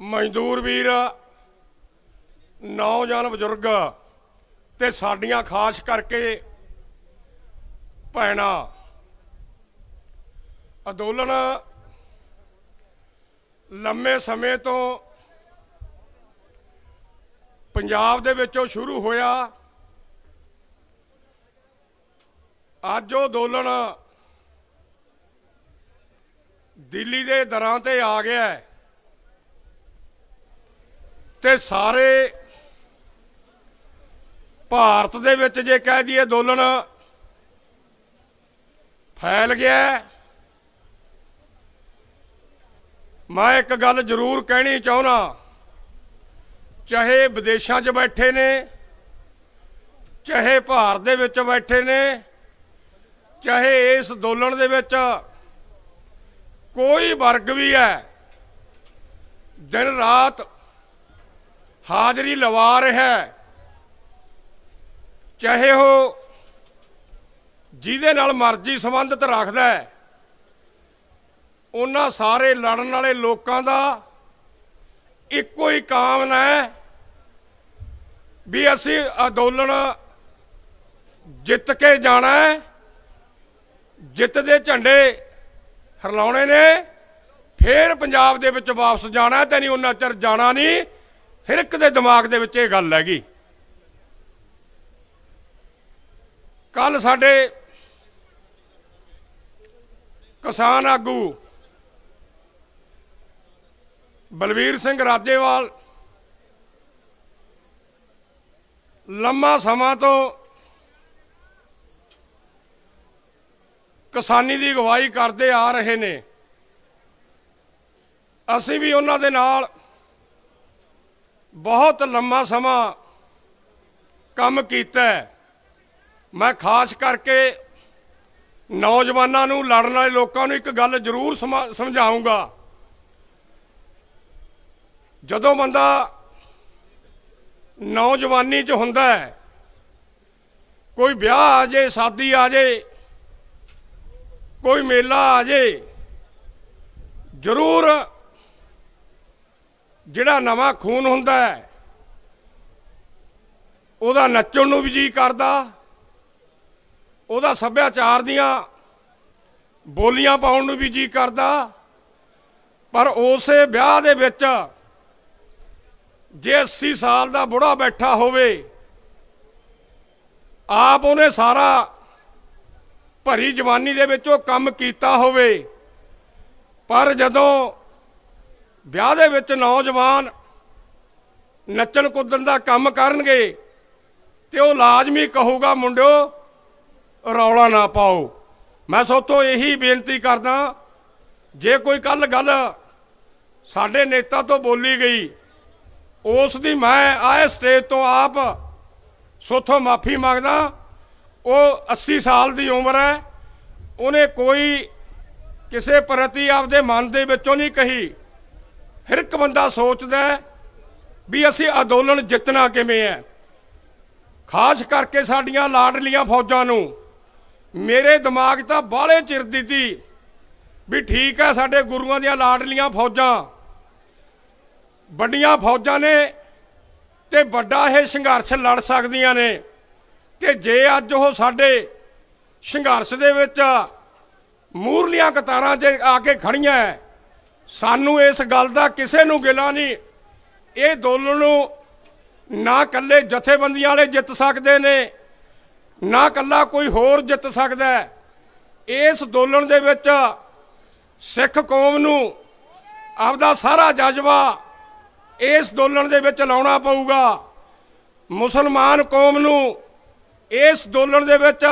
ਮਜ਼ਦੂਰ ਵੀਰ, ਨੌਜਵਾਨ ਬਜ਼ੁਰਗ ਤੇ ਸਾਡੀਆਂ ਖਾਸ ਕਰਕੇ ਭੈਣਾਂ। ਅੰਦੋਲਨ ਲੰਮੇ ਸਮੇਂ ਤੋਂ ਪੰਜਾਬ ਦੇ ਵਿੱਚੋਂ ਸ਼ੁਰੂ ਹੋਇਆ। ਅੱਜ ਉਹ ਅੰਦੋਲਨ ਦਿੱਲੀ ਦੇ ਦਰਾਂ ਤੇ ਆ ਗਿਆ ਹੈ। ਤੇ ਸਾਰੇ ਭਾਰਤ ਦੇ ਵਿੱਚ ਜੇ ਕਹਿ ਦਈਏ ਅੰਦੋਲਨ ਫੈਲ ਗਿਆ ਮੈਂ ਇੱਕ ਗੱਲ ਜ਼ਰੂਰ ਕਹਿਣੀ ਚਾਹੁੰਦਾ, ਚਾਹੇ ਵਿਦੇਸ਼ਾਂ 'ਚ ਬੈਠੇ ਨੇ, ਚਾਹੇ ਭਾਰਤ ਦੇ ਵਿੱਚ ਬੈਠੇ ਨੇ, ਚਾਹੇ ਇਸ ਅੰਦੋਲਨ ਦੇ ਵਿੱਚ ਕੋਈ ਵਰਗ ਵੀ ਹੈ, ਦਿਨ ਰਾਤ ਹਾਜ਼ਰੀ ਲਵਾ ਰਿਹਾ ਹੈ। ਚਾਹੇ ਉਹ ਜਿਹਦੇ ਨਾਲ ਮਰਜ਼ੀ ਸੰਬੰਧਿਤ ਰੱਖਦਾ ਹੈ। ਉਹਨਾਂ ਸਾਰੇ ਲੜਨ ਵਾਲੇ ਲੋਕਾਂ ਦਾ ਇੱਕੋ ਹੀ ਕਾਮਨਾ ਹੈ ਵੀ ਅਸੀਂ ਅੰਦੋਲਨ ਜਿੱਤ ਕੇ ਜਾਣਾ ਹੈ। ਜਿੱਤ ਦੇ ਝੰਡੇ ਹਰਲਾਉਣੇ ਨੇ। ਫੇਰ ਪੰਜਾਬ ਦੇ ਵਿੱਚ ਵਾਪਸ ਜਾਣਾ ਤੇ ਨਹੀਂ ਉਹਨਾਂ ਚਿਰ ਜਾਣਾ ਨਹੀਂ। ਹਰ ਇੱਕ ਦੇ ਦਿਮਾਗ ਦੇ ਵਿੱਚ ਇਹ ਗੱਲ ਹੈਗੀ। ਕੱਲ ਸਾਡੇ ਕਿਸਾਨ ਆਗੂ ਬਲਵੀਰ ਸਿੰਘ ਰਾਜੇਵਾਲ ਲੰਮਾ ਸਮਾਂ ਤੋਂ ਕਿਸਾਨੀ ਦੀ ਅਗਵਾਈ ਕਰਦੇ ਆ ਰਹੇ ਨੇ। ਅਸੀਂ ਵੀ ਉਹਨਾਂ ਦੇ ਨਾਲ ਬਹੁਤ ਲੰਮਾ ਸਮਾਂ ਕੰਮ ਕੀਤਾ ਮੈਂ ਖਾਸ ਕਰਕੇ ਨੌਜਵਾਨਾਂ ਨੂੰ, ਲੜਨ ਵਾਲੇ ਲੋਕਾਂ ਨੂੰ ਇੱਕ ਗੱਲ ਜ਼ਰੂਰ ਸਮਾ- ਸਮਝਾਊਂਗਾ ਜਦੋਂ ਬੰਦਾ ਨੌਜਵਾਨੀ 'ਚ ਹੁੰਦਾ ਹੈ, ਕੋਈ ਵਿਆਹ ਆ ਜੇ, ਸ਼ਾਦੀ ਆ ਜੇ, ਕੋਈ ਮੇਲਾ ਆ ਜੇ, ਜ਼ਰੂਰ ਜਿਹੜਾ ਨਵਾਂ ਖੂਨ ਹੁੰਦਾ ਹੈ, ਉਹਦਾ ਨੱਚਣ ਨੂੰ ਵੀ ਜੀ ਕਰਦਾ, ਉਹਦਾ ਸੱਭਿਆਚਾਰ ਦੀਆਂ ਬੋਲੀਆਂ ਪਾਉਣ ਨੂੰ ਵੀ ਜੀ ਕਰਦਾ, ਪਰ ਉਸੇ ਵਿਆਹ ਦੇ ਵਿੱਚ ਜੇ 80 ਸਾਲ ਦਾ ਬੁੜਾ ਬੈਠਾ ਹੋਵੇ, ਆਪ ਉਹਨੇ ਸਾਰਾ ਭਰੀ ਜਵਾਨੀ ਦੇ ਵਿੱਚ ਉਹ ਕੰਮ ਕੀਤਾ ਹੋਵੇ, ਪਰ ਜਦੋਂ ਵਿਆਹ ਦੇ ਵਿੱਚ ਨੌਜਵਾਨ ਨੱਚਣ ਕੁੱਦਣ ਦਾ ਕੰਮ ਕਰਨਗੇ ਤੇ ਉਹ ਲਾਜ਼ਮੀ ਕਹੂਗਾ, ਮੁੰਡਿਓ, ਰੌਲਾ ਨਾ ਪਾਓ। ਮੈਂ ਸੋਤੋਂ ਇਹੀ ਬੇਨਤੀ ਕਰਦਾ, ਜੇ ਕੋਈ ਕੱਲ ਗੱਲ ਸਾਡੇ ਨੇਤਾ ਤੋਂ ਬੋਲੀ ਗਈ, ਉਸ ਦੀ ਮੈਂ ਆਏ ਸਟੇਜ ਤੋਂ ਆਪ ਸੋਥੋਂ ਮਾਫੀ ਮੰਗਦਾ। ਉਹ 80 ਸਾਲ ਦੀ ਉਮਰ ਹੈ, ਉਹਨੇ ਕੋਈ ਕਿਸੇ ਪ੍ਰਤੀ ਆਪਦੇ ਮਨ ਦੇ ਵਿੱਚੋਂ ਨਹੀਂ ਕਹੀ। ਹਰ ਇੱਕ ਬੰਦਾ ਸੋਚਦਾ ਵੀ ਅਸੀਂ ਅੰਦੋਲਨ ਜਿੱਤਣਾ ਕਿਵੇਂ ਹੈ। ਖਾਸ ਕਰਕੇ ਸਾਡੀਆਂ ਲਾਡਲੀਆਂ ਫੌਜਾਂ ਨੂੰ। ਮੇਰੇ ਦਿਮਾਗ ਤਾਂ ਬਾਹਲੇ ਚਿਰ ਦੀ ਤੀ ਵੀ ਠੀਕ ਹੈ ਸਾਡੇ ਗੁਰੂਆਂ ਦੀਆਂ ਲਾਡਲੀਆਂ ਫੌਜਾਂ। ਵੱਡੀਆਂ ਫੌਜਾਂ ਨੇ ਤੇ ਵੱਡਾ ਇਹ ਸੰਘਰਸ਼ ਲੜ ਸਕਦੀਆਂ ਨੇ। ਤੇ ਜੇ ਅੱਜ ਉਹ ਸਾਡੇ ਸੰਘਰਸ਼ ਦੇ ਵਿੱਚ ਮੂਰਲੀਆਂ ਕਤਾਰਾਂ 'ਚ ਆ ਕੇ ਖੜੀਆਂ ਸਾਨੂੰ ਇਸ ਗੱਲ ਦਾ ਕਿਸੇ ਨੂੰ ਗਿਲਾ ਨਹੀਂ। ਇਹ ਅੰਦੋਲਨ ਨੂੰ ਨਾ ਕੱਲੇ ਜਥੇਬੰਦੀਆਂ ਵਾਲੇ ਜਿੱਤ ਸਕਦੇ ਨੇ, ਨਾ ਕੱਲਾ ਕੋਈ ਹੋਰ ਜਿੱਤ ਸਕਦਾ ਇਸ ਅੰਦੋਲਨ ਦੇ ਵਿੱਚ ਸਿੱਖ ਕੌਮ ਨੂੰ ਆਪਦਾ ਸਾਰਾ ਜਜ਼ਬਾ ਇਸ ਅੰਦੋਲਨ ਦੇ ਵਿੱਚ ਲਾਉਣਾ ਪਊਗਾ। ਮੁਸਲਮਾਨ ਕੌਮ ਨੂੰ ਇਸ ਅੰਦੋਲਨ ਦੇ ਵਿੱਚ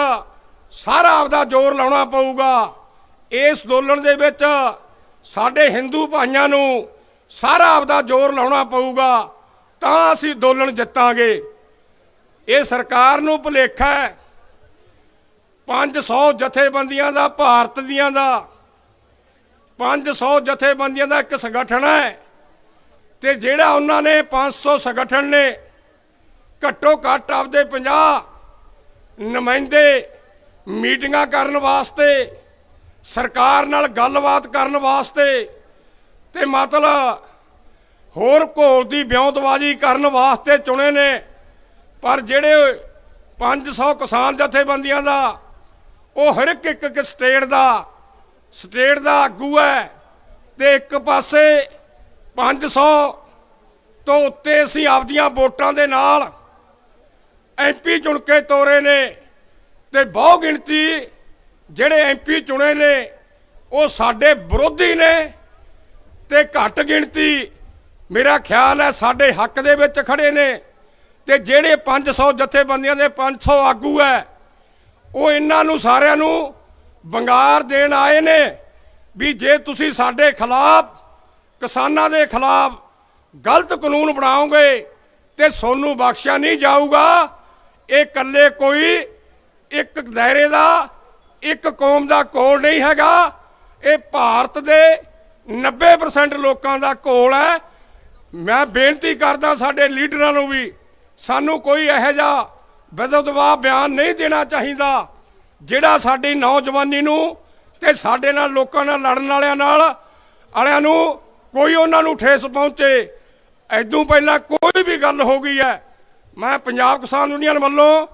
ਸਾਰਾ ਆਪਦਾ ਜ਼ੋਰ ਲਾਉਣਾ ਪਊਗਾ। ਇਸ ਅੰਦੋਲਨ ਦੇ ਵਿੱਚ ਸਾਡੇ ਹਿੰਦੂ ਭਾਈਆਂ ਨੂੰ ਸਾਰਾ ਆਪਦਾ ਜ਼ੋਰ ਲਾਉਣਾ ਪਊਗਾ, ਤਾਂ ਅਸੀਂ ਅੰਦੋਲਨ ਜਿੱਤਾਂਗੇ। ਇਹ ਸਰਕਾਰ ਨੂੰ ਭੁਲੇਖਾ ਹੈ। 500 ਜਥੇਬੰਦੀਆਂ ਦਾ, ਭਾਰਤ ਦੀਆਂ ਦਾ 500 ਜਥੇਬੰਦੀਆਂ ਦਾ ਇੱਕ ਸੰਗਠਨ ਹੈ ਤੇ ਜਿਹੜਾ ਉਹਨਾਂ ਨੇ 500 ਸੰਗਠਨ ਨੇ, ਘੱਟੋ ਘੱਟ ਆਪਦੇ 50 ਨੁਮਾਇੰਦੇ ਮੀਟਿੰਗਾਂ ਕਰਨ ਵਾਸਤੇ ਸਰਕਾਰ ਨਾਲ ਗੱਲਬਾਤ ਕਰਨ ਵਾਸਤੇ ਤੇ ਮਤਲਬ ਹੋਰ ਘੋਲ ਦੀ ਵਿਉਂਤਬਾਜ਼ੀ ਕਰਨ ਵਾਸਤੇ ਚੁਣੇ ਨੇ। ਪਰ ਜਿਹੜੇ 500 ਕਿਸਾਨ ਜਥੇਬੰਦੀਆਂ ਦਾ, ਉਹ ਹਰ ਇੱਕ ਇੱਕ ਇੱਕ ਸਟੇਟ ਦਾ ਸਟੇਟ ਦਾ ਆਗੂ ਹੈ ਤੇ ਇੱਕ ਪਾਸੇ 500 ਤੋਂ ਉੱਤੇ ਅਸੀਂ ਆਪਦੀਆਂ ਵੋਟਾਂ ਦੇ ਨਾਲ ਐਮਪੀ ਚੁਣ ਕੇ ਤੋਰੇ ਨੇ ਤੇ ਬਹੁ ਗਿਣਤੀ ਜਿਹੜੇ ਐਮਪੀ ਚੁਣੇ ਨੇ, ਉਹ ਸਾਡੇ ਵਿਰੋਧੀ ਨੇ ਤੇ ਘੱਟ ਗਿਣਤੀ ਮੇਰਾ ਖਿਆਲ ਹੈ ਸਾਡੇ ਹੱਕ ਦੇ ਵਿੱਚ ਖੜੇ ਨੇ ਤੇ ਜਿਹੜੇ 500 ਜਥੇਬੰਦੀਆਂ ਦੇ 500 ਆਗੂ ਹੈ, ਉਹ ਇਹਨਾਂ ਨੂੰ ਸਾਰਿਆਂ ਨੂੰ ਬੰਗਾਰ ਦੇਣ ਆਏ ਨੇ ਵੀ ਜੇ ਤੁਸੀਂ ਸਾਡੇ ਖਿਲਾਫ, ਕਿਸਾਨਾਂ ਦੇ ਖਿਲਾਫ ਗਲਤ ਕਾਨੂੰਨ ਬਣਾਓਗੇ ਤੇ ਸੋਨੂੰ ਬਖਸ਼ਿਆ ਨਹੀਂ ਜਾਊਗਾ, ਇਹ ਇਕੱਲੇ ਕੋਈ ਇੱਕ ਦਾਇਰੇ ਦਾ ਇੱਕ ਕੌਮ ਦਾ ਕੋਲ ਨਹੀਂ ਹੈਗਾ। ਇਹ ਭਾਰਤ ਦੇ 90% ਲੋਕਾਂ ਦਾ ਕੋਲ ਹੈ। ਮੈਂ ਬੇਨਤੀ ਕਰਦਾ ਸਾਡੇ ਲੀਡਰਾਂ ਨੂੰ ਵੀ, ਸਾਨੂੰ ਕੋਈ ਇਹੋ ਜਿਹਾ ਬੇਦਬਦਬਾ ਬਿਆਨ ਨਹੀਂ ਦੇਣਾ ਚਾਹੀਦਾ, ਜਿਹੜਾ ਸਾਡੀ ਨੌਜਵਾਨੀ ਨੂੰ ਤੇ ਸਾਡੇ ਨਾਲ ਲੋਕਾਂ ਨਾਲ ਲੜਨ ਵਾਲਿਆਂ ਨਾਲ, ਵਾਲਿਆਂ ਨੂੰ ਕੋਈ ਉਹਨਾਂ ਨੂੰ ਠੇਸ ਪਹੁੰਚੇ। ਐਦੋਂ ਪਹਿਲਾਂ ਕੋਈ ਵੀ ਗੱਲ ਹੋ ਗਈ ਹੈ। ਮੈਂ ਪੰਜਾਬ ਕਿਸਾਨ ਯੂਨੀਅਨ ਵੱਲੋਂ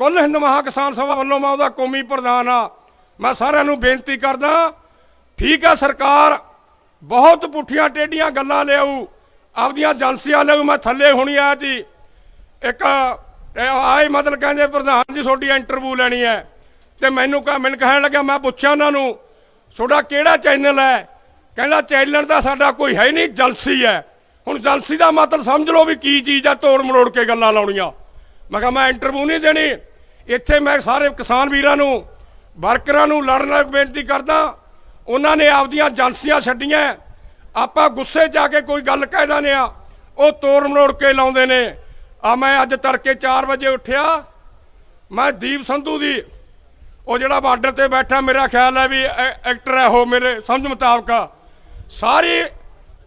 ਕੁੱਲ ਹਿੰਦ ਮਹਾ ਕਿਸਾਨ ਸਭਾ ਵੱਲੋਂ ਮੈਂ ਉਹਦਾ ਕੌਮੀ ਪ੍ਰਧਾਨ ਆ ਮੈਂ ਸਾਰਿਆਂ ਨੂੰ ਬੇਨਤੀ ਕਰਦਾ, ਠੀਕ ਹੈ ਸਰਕਾਰ, ਬਹੁਤ ਪੁੱਠੀਆਂ ਟੇਡੀਆਂ ਗੱਲਾਂ ਲਿਆਊ। ਆਪਦੀਆਂ ਏਜੰਸੀਆਂ ਲਿਆਉ ਮੈਂ ਥੱਲੇ ਹੋਣੀ ਆਇਆ ਜੀ। ਇੱਕ ਆਏ ਮਤਲਬ ਕਹਿੰਦੇ ਪ੍ਰਧਾਨ ਜੀ, ਤੁਹਾਡੀ ਇੰਟਰਵਿਊ ਲੈਣੀ ਹੈ। ਤੇ ਮੈਨੂੰ ਕਹ ਮੈਨੂੰ ਕਹਿਣ ਲੱਗਾ ਮੈਂ ਪੁੱਛਿਆ ਉਹਨਾਂ ਨੂੰ, ਤੁਹਾਡਾ ਕਿਹੜਾ ਚੈਨਲ ਹੈ? ਕਹਿੰਦਾ, ਚੈਨਲ ਦਾ ਸਾਡਾ ਕੋਈ ਹੈ ਨਹੀਂ, ਜਲਸੀ ਹੈ। ਹੁਣ ਜਲਸੀ ਦਾ ਮਤਲਬ ਸਮਝ ਲਓ ਵੀ ਕੀ ਚੀਜ਼ ਆ ਤੋੜ ਮਰੋੜ ਕੇ ਗੱਲਾਂ ਲਾਉਣੀਆਂ। ਮੈਂ ਕਿਹਾ, ਮੈਂ ਇੰਟਰਵਿਊ ਨਹੀਂ ਦੇਣੀ। ਇੱਥੇ ਮੈਂ ਸਾਰੇ ਕਿਸਾਨ ਵੀਰਾਂ ਨੂੰ, ਵਰਕਰਾਂ ਨੂੰ ਲੜਨ ਲਈ ਬੇਨਤੀ ਕਰਦਾ। ਉਹਨਾਂ ਨੇ ਆਪਦੀਆਂ ਏਜੰਸੀਆਂ ਛੱਡੀਆਂ। ਆਪਾਂ ਗੁੱਸੇ ਜਾ ਕੇ ਕੋਈ ਗੱਲ ਕਹਿ ਦਿੰਦੇ ਆ, ਉਹ ਤੋੜ ਮਰੋੜ ਕੇ ਲਾਉਂਦੇ ਨੇ। ਆ ਮੈਂ ਅੱਜ ਤੜਕੇ 4 ਵਜੇ ਉੱਠਿਆ। ਮੈਂ ਦੀਪ ਸੰਧੂ ਦੀ, ਉਹ ਜਿਹੜਾ ਬਾਰਡਰ ਤੇ ਬੈਠਾ, ਮੇਰਾ ਖਿਆਲ ਹੈ ਵੀ ਐਕਟਰ ਹੈ ਉਹ ਮੇਰੇ ਸਮਝ ਮੁਤਾਬਕ। ਸਾਰੀ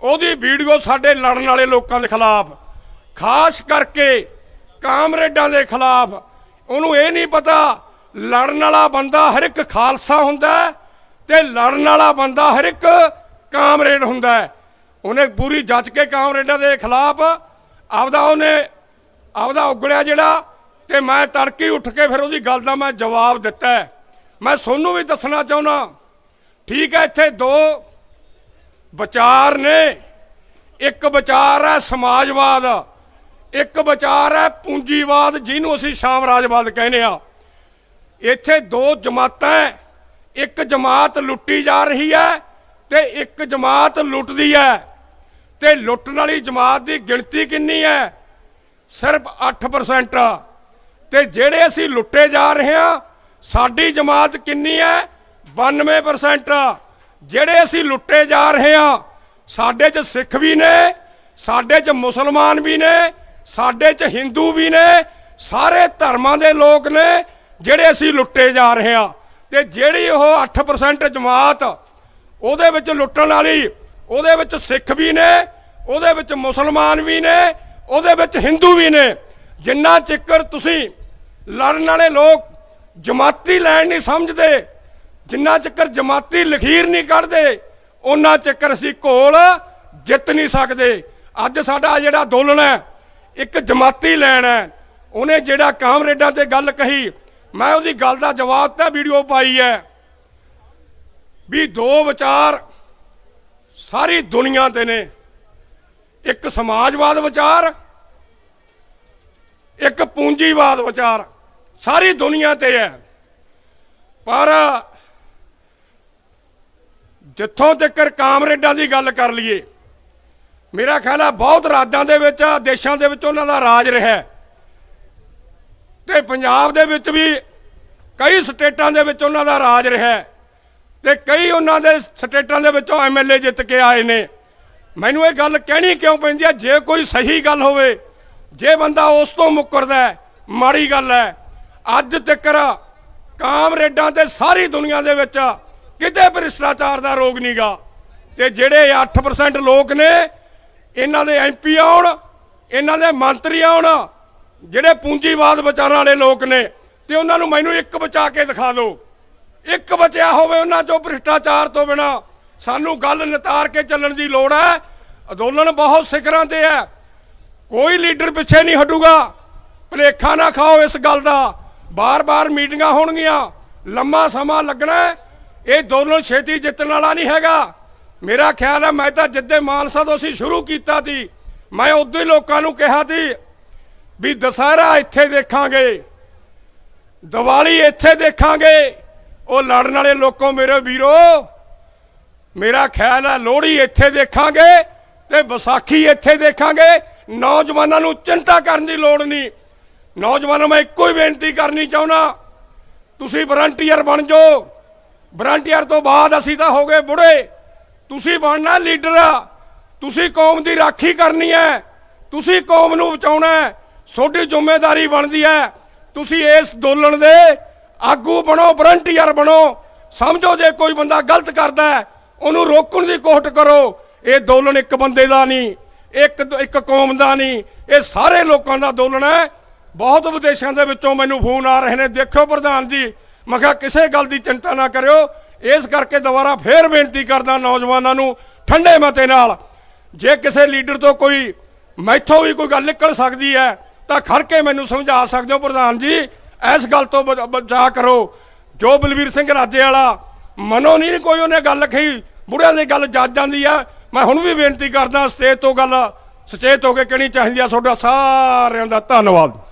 ਉਹਦੀ ਵੀਡੀਓ ਸਾਡੇ ਲੜਨ ਵਾਲੇ ਲੋਕਾਂ ਦੇ ਖਿਲਾਫ। ਖਾਸ ਕਰਕੇ ਕਾਮਰੇਡਾਂ ਦੇ ਖਿਲਾਫ। ਉਹਨੂੰ ਇਹ ਨਹੀਂ ਪਤਾ, ਲੜਨ ਵਾਲਾ ਬੰਦਾ ਹਰ ਇੱਕ ਖਾਲਸਾ ਹੁੰਦਾ ਹੈ ਤੇ ਲੜਨ ਵਾਲਾ ਬੰਦਾ ਹਰ ਇੱਕ ਕਾਮਰੇਡ ਹੁੰਦਾ ਉਹਨੇ ਪੂਰੀ ਜੱਜ ਕੇ ਕਾਮਰੇਡਾਂ ਦੇ ਖਿਲਾਫ ਆਪਦਾ ਉਹਨੇ ਆਪਦਾ ਉਗੜਿਆ ਜਿਹੜਾ ਤੇ ਮੈਂ ਤੜਕੇ ਉੱਠ ਕੇ ਫਿਰ ਉਹਦੀ ਗੱਲ ਦਾ ਮੈਂ ਜਵਾਬ ਦਿੱਤਾ ਮੈਂ ਤੁਹਾਨੂੰ ਵੀ ਦੱਸਣਾ ਚਾਹੁੰਦਾ, ਠੀਕ ਹੈ, ਇੱਥੇ ਦੋ ਵਿਚਾਰ ਨੇ। ਇੱਕ ਵਿਚਾਰ ਹੈ ਸਮਾਜਵਾਦ ਇੱਕ ਵਿਚਾਰ ਹੈ ਪੂੰਜੀਵਾਦ, ਜਿਹਨੂੰ ਅਸੀਂ ਸਾਮਰਾਜਵਾਦ ਕਹਿੰਦੇ ਆ ਇੱਥੇ ਦੋ ਜਮਾਤਾਂ ਇੱਕ ਜਮਾਤ ਲੁੱਟੀ ਜਾ ਰਹੀ ਹੈ ਤੇ ਇੱਕ ਜਮਾਤ ਲੁੱਟਦੀ ਹੈ। ਤੇ ਲੁੱਟਣ ਵਾਲੀ ਜਮਾਤ ਦੀ ਗਿਣਤੀ ਕਿੰਨੀ ਹੈ? ਸਿਰਫ 8% ਤੇ ਜਿਹੜੇ ਅਸੀਂ ਲੁੱਟੇ ਜਾ ਰਹੇ ਹਾਂ, ਸਾਡੀ ਜਮਾਤ ਕਿੰਨੀ ਹੈ? 92% ਜਿਹੜੇ ਅਸੀਂ ਲੁੱਟੇ ਜਾ ਰਹੇ ਹਾਂ, ਸਾਡੇ 'ਚ ਸਿੱਖ ਵੀ ਨੇ, ਸਾਡੇ 'ਚ ਮੁਸਲਮਾਨ ਵੀ ਨੇ ਸਾਡੇ 'ਚ ਹਿੰਦੂ ਵੀ ਨੇ, ਸਾਰੇ ਧਰਮਾਂ ਦੇ ਲੋਕ ਨੇ, ਜਿਹੜੇ ਅਸੀਂ ਲੁੱਟੇ ਜਾ ਰਹੇ ਹਾਂ। ਤੇ ਜਿਹੜੀ ਉਹ 8% ਜਮਾਤ, ਉਹਦੇ ਵਿੱਚ ਲੁੱਟਣ ਵਾਲੀ, ਉਹਦੇ ਵਿੱਚ ਸਿੱਖ ਵੀ ਨੇ, ਉਹਦੇ ਵਿੱਚ ਮੁਸਲਮਾਨ ਵੀ ਨੇ, ਉਹਦੇ ਵਿੱਚ ਹਿੰਦੂ ਵੀ ਨੇ। ਜਿੰਨਾ ਚਿੱਕਰ ਤੁਸੀਂ ਲੜਨ ਵਾਲੇ ਲੋਕ ਜਮਾਤੀ ਲੈਣ ਨਹੀਂ ਸਮਝਦੇ, ਜਿੰਨਾ ਚਿੱਕਰ ਜਮਾਤੀ ਲਖੀਰ ਨਹੀਂ ਕੱਢਦੇ ਉਹਨਾਂ ਚਿੱਕਰ ਅਸੀਂ ਘੋਲ ਜਿੱਤ ਨਹੀਂ ਸਕਦੇ। ਅੱਜ ਸਾਡਾ ਜਿਹੜਾ ਅੰਦੋਲਨ ਹੈ ਇੱਕ ਜਮਾਤੀ ਲੈਣ ਹੈ। ਉਹਨੇ ਜਿਹੜਾ ਕਾਮਰੇਡਾਂ ਤੇ ਗੱਲ ਕਹੀ, ਮੈਂ ਉਹਦੀ ਗੱਲ ਦਾ ਜਵਾਬ ਤਾਂ ਵੀਡੀਓ ਪਾਈ ਹੈ ਵੀ ਦੋ ਵਿਚਾਰ ਸਾਰੀ ਦੁਨੀਆ ਤੇ ਨੇ। ਇੱਕ ਸਮਾਜਵਾਦ ਵਿਚਾਰ, ਇੱਕ ਪੂੰਜੀਵਾਦ ਵਿਚਾਰ, ਸਾਰੀ ਦੁਨੀਆ ਤੇ ਹੈ। ਪਰ ਜਿੱਥੋਂ ਤੱਕ ਕਾਮਰੇਡਾਂ ਦੀ ਗੱਲ ਕਰ ਲਈਏ ਮੇਰਾ ਖਿਆਲ ਹੈ ਬਹੁਤ ਰਾਜਾਂ ਦੇ ਵਿੱਚ, ਦੇਸ਼ਾਂ ਦੇ ਵਿੱਚ ਉਹਨਾਂ ਦਾ ਰਾਜ ਰਿਹਾ ਤੇ ਪੰਜਾਬ ਦੇ ਵਿੱਚ ਵੀ ਕਈ ਸਟੇਟਾਂ ਦੇ ਵਿੱਚ ਉਹਨਾਂ ਦਾ ਰਾਜ ਰਿਹਾ ਤੇ ਕਈ ਉਹਨਾਂ ਦੇ ਸਟੇਟਾਂ ਦੇ ਵਿੱਚੋਂ ਐਮਐਲਏ ਜਿੱਤ ਕੇ ਆਏ ਨੇ। ਮੈਨੂੰ ਇਹ ਗੱਲ ਕਹਿਣੀ ਕਿਉਂ ਪੈਂਦੀ ਹੈ ਜੇ ਕੋਈ ਸਹੀ ਗੱਲ ਹੋਵੇ, ਜੇ ਬੰਦਾ ਉਸ ਤੋਂ ਮੁੱਕਰਦਾ ਮਾੜੀ ਗੱਲ ਹੈ, ਅੱਜ ਤੱਕ ਕਾਮਰੇਡਾਂ ਤੇ ਸਾਰੀ ਦੁਨੀਆ ਦੇ ਵਿੱਚ ਕਿਤੇ ਭ੍ਰਿਸ਼ਟਾਚਾਰ ਦਾ ਰੋਗ ਨਹੀਂਗਾ ਤੇ ਜਿਹੜੇ 8% ਲੋਕ ਨੇ ਇਹਨਾਂ ਦੇ ਐਮਪੀ ਆਉਣ, ਇਹਨਾਂ ਦੇ ਮੰਤਰੀ ਆਉਣ, ਜਿਹੜੇ ਪੂੰਜੀਵਾਦ ਵਿਚਾਰਾਂ ਵਾਲੇ ਲੋਕ ਨੇ, ਤੇ ਉਹਨਾਂ ਨੂੰ ਮੈਨੂੰ ਇੱਕ ਬਚਾ ਕੇ ਦਿਖਾ ਦਿਓ। ਇੱਕ ਬਚਿਆ ਹੋਵੇ ਉਹਨਾਂ ਚੋਂ ਭ੍ਰਿਸ਼ਟਾਚਾਰ ਤੋਂ ਬਿਨਾ। ਸਾਨੂੰ ਗੱਲ ਨਿਤਾਰ ਕੇ ਚੱਲਣ ਦੀ ਲੋੜ ਹੈ। ਅੰਦੋਲਨ ਬਹੁਤ ਸਿਖਰਾਂ ਤੇ ਹੈ। ਕੋਈ ਲੀਡਰ ਪਿੱਛੇ ਨਹੀਂ ਹਟੂਗਾ। ਭਲੇਖਾ ਨਾ ਖਾਓ ਇਸ ਗੱਲ ਦਾ। ਬਾਰ-ਬਾਰ ਮੀਟਿੰਗਾਂ ਹੋਣਗੀਆਂ। ਲੰਮਾ ਸਮਾਂ ਲੱਗਣਾ ਇਹ ਅੰਦੋਲਨ ਛੇਤੀ ਜਿੱਤਣ ਵਾਲਾ ਨਹੀਂ ਹੈਗਾ। ਮੇਰਾ ਖਿਆਲ ਹੈ ਮੈਂ ਤਾਂ ਜਿੱਦੇ ਮਾਨਸਾ ਤੋਂ ਅਸੀਂ ਸ਼ੁਰੂ ਕੀਤਾ ਸੀ, ਮੈਂ ਉਦੋਂ ਹੀ ਲੋਕਾਂ ਨੂੰ ਕਿਹਾ ਸੀ ਵੀ ਦਸਹਿਰਾ ਇੱਥੇ ਦੇਖਾਂਗੇ, ਦੀਵਾਲੀ ਇੱਥੇ ਦੇਖਾਂਗੇ, ਉਹ ਲੜਨ ਵਾਲੇ ਲੋਕੋ ਮੇਰੇ ਵੀਰੋ, ਮੇਰਾ ਖਿਆਲ ਹੈ ਲੋਹੜੀ ਇੱਥੇ ਦੇਖਾਂਗੇ ਤੇ ਵਿਸਾਖੀ ਇੱਥੇ ਦੇਖਾਂਗੇ, ਨੌਜਵਾਨਾਂ ਨੂੰ ਚਿੰਤਾ ਕਰਨ ਦੀ ਲੋੜ ਨਹੀਂ। ਨੌਜਵਾਨਾਂ ਨੂੰ ਮੈਂ ਇੱਕੋ ਹੀ ਬੇਨਤੀ ਕਰਨੀ ਚਾਹੁੰਦਾ, ਤੁਸੀਂ ਵਲੰਟੀਅਰ ਬਣ ਜਾਓ। ਵਲੰਟੀਅਰ ਤੋਂ ਬਾਅਦ ਅਸੀਂ ਤਾਂ ਹੋ ਗਏ ਬੁੜੇ। ਤੁਸੀਂ ਬਣਨਾ ਲੀਡਰ ਤੁਸੀਂ ਕੌਮ ਦੀ ਰਾਖੀ ਕਰਨੀ ਹੈ। ਤੁਸੀਂ ਕੌਮ ਨੂੰ ਬਚਾਉਣਾ ਹੈ। ਤੁਹਾਡੀ ਜ਼ਿੰਮੇਵਾਰੀ ਬਣਦੀ ਹੈ। ਤੁਸੀਂ ਇਸ ਅੰਦੋਲਨ ਦੇ ਆਗੂ ਬਣੋ ਵਲੰਟੀਅਰ ਬਣੋ। ਸਮਝੋ ਜੇ ਕੋਈ ਬੰਦਾ ਗਲਤ ਕਰਦਾ ਹੈ, ਉਹਨੂੰ ਰੋਕਣ ਦੀ ਕੋਸ਼ਿਸ਼ ਕਰੋ। ਇਹ ਅੰਦੋਲਨ ਇੱਕ ਬੰਦੇ ਦਾ ਨਹੀਂ, ਇੱਕ ਇੱਕ ਕੌਮ ਦਾ ਨਹੀਂ। ਇਹ ਸਾਰੇ ਲੋਕਾਂ ਦਾ ਅੰਦੋਲਨ ਹੈ। ਬਹੁਤ ਵਿਦੇਸ਼ਾਂ ਦੇ ਵਿੱਚੋਂ ਮੈਨੂੰ ਫੋਨ ਆ ਰਹੇ ਨੇ। ਦੇਖਿਓ ਪ੍ਰਧਾਨ ਜੀ, ਮੈਂ ਕਿਹਾ ਕਿਸੇ ਗੱਲ ਦੀ ਚਿੰਤਾ ਨਾ ਕਰਿਓ। ਇਸ ਕਰਕੇ ਦੁਬਾਰਾ ਫੇਰ ਬੇਨਤੀ ਕਰਦਾ ਨੌਜਵਾਨਾਂ ਨੂੰ ਠੰਡੇ ਮਤੇ ਨਾਲ, ਜੇ ਕਿਸੇ ਲੀਡਰ ਤੋਂ ਕੋਈ ਮੈਥੋਂ ਵੀ ਕੋਈ ਗੱਲ ਨਿਕਲ ਸਕਦੀ ਹੈ, ਤਾਂ ਖੜ ਕੇ ਮੈਨੂੰ ਸਮਝਾ ਸਕਦੇ ਹੋ ਪ੍ਰਧਾਨ ਜੀ। ਇਸ ਗੱਲ ਤੋਂ ਬਚ- ਬਚਾ ਕਰੋ। ਜੋ ਬਲਵੀਰ ਸਿੰਘ ਰਾਜੇ ਵਾਲਾ ਮਨੋਂ ਨਹੀਂ ਕੋਈ ਉਹਨੇ ਗੱਲ ਕਹੀ, ਬੁੜਿਆਂ ਦੀ ਗੱਲ ਜੱਜ ਜਾਂਦੀ ਆ ਮੈਂ ਹੁਣ ਵੀ ਬੇਨਤੀ ਕਰਦਾ ਸਟੇਜ ਤੋਂ ਗੱਲ, ਸਚੇਤ ਹੋ ਕੇ ਕਹਿਣੀ ਚਾਹੀਦੀ ਆ ਤੁਹਾਡਾ ਸਾਰਿਆਂ ਦਾ ਧੰਨਵਾਦ।